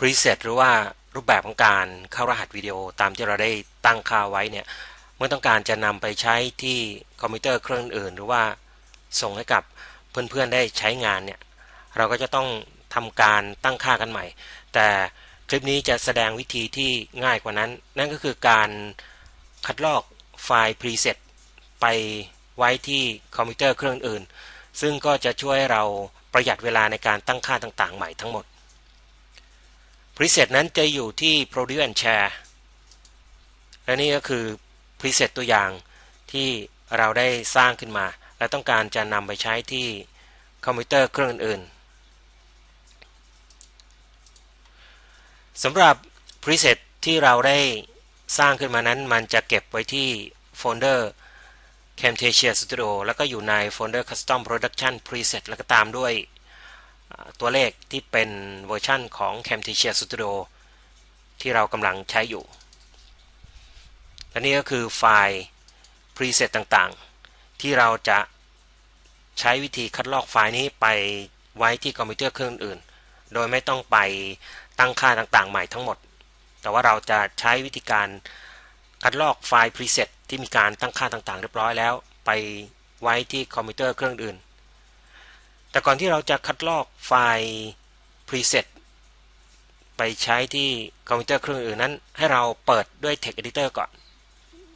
preset หรือว่ารูปแบบของการเข้ารหัสวิดีโอตามที่เราได้ตั้งค่าไว้เนี่ยเมื่อต้องการจะนำไปใช้ที่คอมพิวเตอร์เครื่องอื่น หรือว่าส่งให้กับเพื่อนๆได้ใช้งานเนี่ยเราก็จะต้องทำการตั้งค่ากันใหม่ แต่คลิปนี้จะแสดงวิธีที่ง่ายกว่านั้น นั่นก็คือการคัดลอกไฟล์ preset ไปไว้ที่คอมพิวเตอร์เครื่องอื่น ซึ่งก็จะช่วยเราประหยัดเวลาในการตั้งค่าต่างๆ ใหม่ทั้งหมด preset นั้นจะอยู่ที่ produce and share และนี่ก็คือ preset ตัวอย่างที่เราได้สร้างขึ้นมา และต้องการจะนำไปใช้ที่คอมพิวเตอร์เครื่องอื่นสำหรับ preset ที่เราได้สร้างขึ้นมานั้น มันจะเก็บไว้ที่โฟลเดอร์ Camtasia Studio แล้วก็อยู่ในโฟลเดอร์ Custom Production Preset แล้วก็ตามด้วย ตัวเลขที่เป็นเวอร์ชันของ Camtasia Studio ที่เรากำลังใช้อยู่ และนี่ก็คือไฟล์ preset ต่างๆ ที่เราจะใช้วิธีคัดลอกไฟล์นี้ไปไว้ที่คอมพิวเตอร์เครื่องอื่น โดยไม่ต้องไปตั้งค่าต่างๆ ใหม่ทั้งหมด แต่ว่าเราจะใช้วิธีการคัดลอกไฟล์ preset ที่มีการตั้งค่าต่างๆ เรียบร้อยแล้ว ไปไว้ที่คอมพิวเตอร์เครื่องอื่น แต่ก่อนที่เราจะคัดลอกไฟล์ preset ไปใช้ที่คอมพิวเตอร์เครื่องอื่นนั้น ให้เราเปิดด้วย text editor ก่อน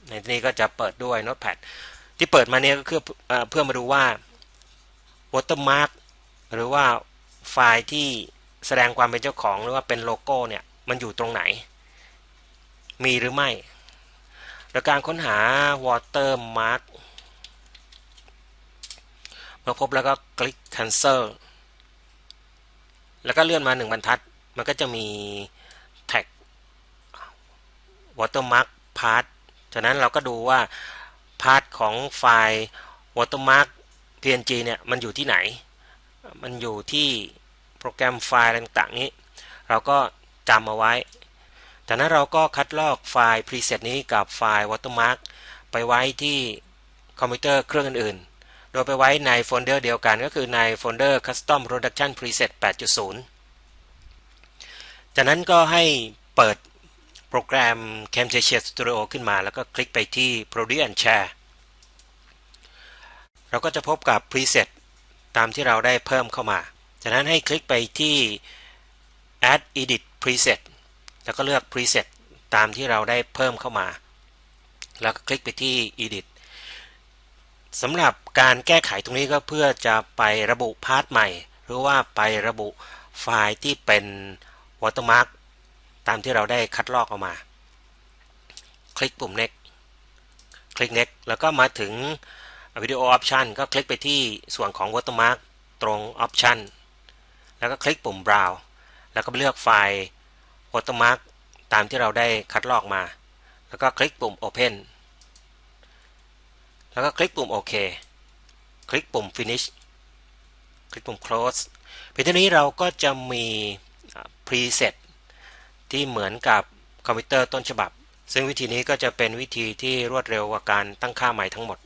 ในที่นี้ก็จะเปิดด้วย notepad ที่เปิดมาเนี้ยก็คือเพื่อมาดูว่า watermark หรือว่าไฟล์ที่แสดงความเป็นเจ้าของหรือว่าเป็นโลโก้เนี่ย มันอยู่ตรงไหน มีหรือไม่โดยการค้นหา watermark เมื่อพบแล้วก็คลิก cancel แล้วก็เลื่อนมาหนึ่งบรรทัด มันก็จะมีแท็ก watermark part ฉะนั้นเราก็ดูว่าพาร์ทของไฟล์ watermark png เนี่ยมันอยู่ที่ไหน มันอยู่ที่โปรแกรมไฟล์ต่างๆนี้ เราก็จำเอาไว้ จากนั้นเราก็คัดลอกไฟล์ preset นี้กับไฟล์ watermark ไปไว้ที่คอมพิวเตอร์เครื่องอื่นๆ โดยไปไว้ในโฟลเดอร์เดียวกันก็คือในโฟลเดอร์ custom production preset 8.0 จากนั้นก็ให้เปิดโปรแกรม Camtasia Studio ขึ้นมา แล้วก็คลิกไปที่ Produce and Share เราก็จะพบกับ preset ตามที่เราได้เพิ่มเข้ามา จากนั้นให้คลิกไปที่ add edit preset แล้วก็เลือก preset ตามที่เราได้เพิ่มเข้ามา แล้วก็คลิกไปที่ edit สำหรับการแก้ไขตรงนี้ก็เพื่อจะไประบุพาร์ทใหม่ หรือว่าไประบุไฟล์ที่เป็น watermark ตามที่เราได้คัดลอกออกมา คลิกปุ่ม next คลิก next แล้วก็มาถึงวิดีโอออปชันก็คลิกไปที่ส่วนของ watermark ตรง option แล้วก็คลิกปุ่ม browse แล้วก็เลือกไฟล์ watermark ตามที่เราได้คัดลอกมา แล้วก็คลิกปุ่ม open แล้วก็คลิกปุ่ม OK คลิกปุ่ม finish คลิกปุ่ม close เพียงเท่านี้เราก็จะมี preset ที่เหมือนกับคอมพิวเตอร์ต้นฉบับ ซึ่งวิธีนี้ก็จะเป็นวิธีที่รวดเร็วกว่าการตั้งค่าใหม่ทั้งหมด